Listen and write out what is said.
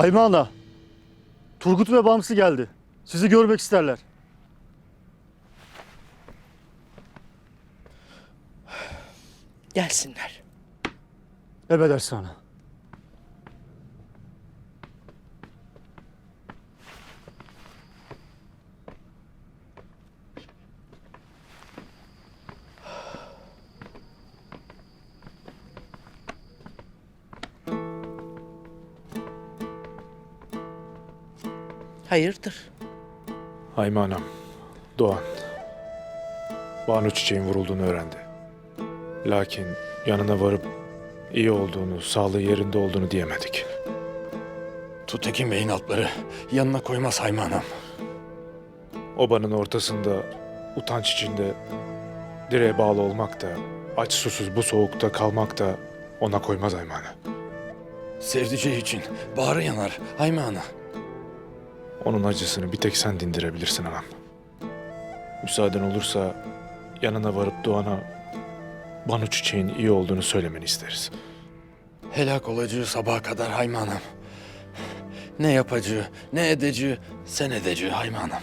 Hayme Ana, Turgut ve Bamsı geldi. Sizi görmek isterler. Gelsinler. Emredersin ana. Hayırdır? Hayme anam, Doğan. Banu çiçeğin vurulduğunu öğrendi. Lakin yanına varıp iyi olduğunu, sağlığı yerinde olduğunu diyemedik. Tutekin Bey'in altları yanına koymaz Hayme Anam. Obanın ortasında, utanç içinde direğe bağlı olmak da, aç susuz bu soğukta kalmak da ona koymaz Hayme ana. Sevdiceği için bağrı yanar Hayme Ana. Onun acısını bir tek sen dindirebilirsin anam. Müsaaden olursa yanına varıp Doğan'a Banu çiçeğin iyi olduğunu söylemeni isteriz. Helak olacağı sabaha kadar Hayme Anam. Ne yapacağı, ne edeceği, sen edeceği Hayme Anam.